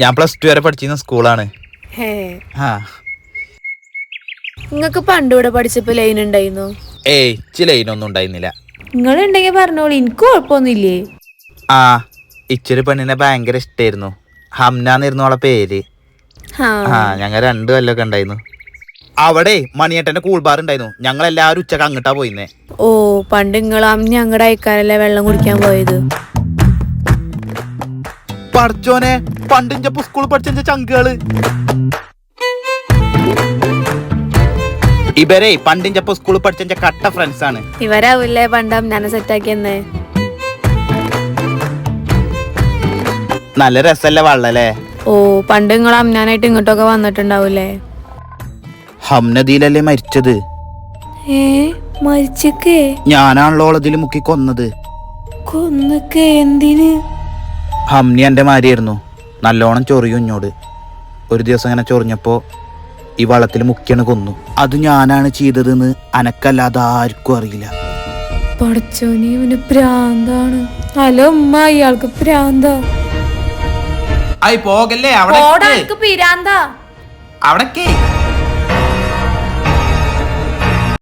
ഞാൻ plus two വരെ പഠിച്ചിരുന്ന സ്കൂളാണ് ആ നിങ്ങക്ക് പണ്ട് ഇവിടെ പഠിച്ചപ്പോ ലൈൻ ഉണ്ടായിരുന്നു? ഏയ് ലൈൻ ഒന്നും ഉണ്ടായിരുന്നില്ല. നിങ്ങൾ ഉണ്ടെങ്കിൽ പറഞ്ഞോളൂ എനിക്ക് കുഴപ്പമൊന്നുമില്ലേ? ആ ഇച്ചൊരു പെണ്ണിനെ ഭയങ്കര ഇഷ്ടായിരുന്നു. ഹംനാന്നിരുന്നു അവളെ പേര്. ആ ഞങ്ങൾ രണ്ടു കൊല്ലൊക്കെ ഉണ്ടായിരുന്നു. അവിടെ മണിയേട്ടന്റെ കൂൾ ബാർ ഉണ്ടായിരുന്നു. ഞങ്ങൾ എല്ലാവരും ഉച്ചയ്ക്ക് അങ്ങോട്ടാ പോയിന്നേ ഓ പണ്ട് നിങ്ങൾ ഞങ്ങളുടെ അയക്കാരല്ലേ വെള്ളം കുടിക്കാൻ പോയത്? പഠിച്ചോനെ പണ്ടിഞ്ചപ്പോ സ്കൂളിൽ പഠിച്ച ചങ്കുകൾ. ഇവരെ പണ്ടിഞ്ചപ്പോ സ്കൂളിൽ പഠിച്ച കട്ട ഫ്രണ്ട്സ് ആണ്. ഇവരാവൂല്ലേ പണ്ടം ഞാൻ സെറ്റാക്കിയെന്നേ നല്ല രസല്ലേ വള്ളല്ലേ ഓ പണ്ട് നിങ്ങൾ അമ്നാനായിട്ട് ഇങ്ങോട്ടൊക്കെ വന്നിട്ടുണ്ടാവൂലേ? ഹംനദിയിലല്ലേ മരിച്ചത്? ഏ മരിച്ചക്കേ? ഞാനാണല്ലോ അതിൽ മുക്കി കൊന്നത്. കൊന്നക്കേ എന്തിന്? ഹംനി എന്റെ മാരിയായിരുന്നു. നല്ലോണം ചൊറിയും ഇഞ്ഞോട്. ഒരു ദിവസം ഇങ്ങനെ ചൊറിഞ്ഞപ്പോൾ ഈ വള്ളത്തിൽ മുക്കിയാണ് കൊന്നു. അത് ഞാനാണ് ചെയ്തതെന്ന് അനക്കല്ലാതെ ആർക്കും അറിയില്ല. പടച്ചോനി ഇവന് പ്രാന്താണ്. ഹലോ ഉമ്മ ഇയാൾക്ക് പ്രാന്താ. പോകല്ലേ? അവിടെ പിരാന്താ. അവിടേക്ക്.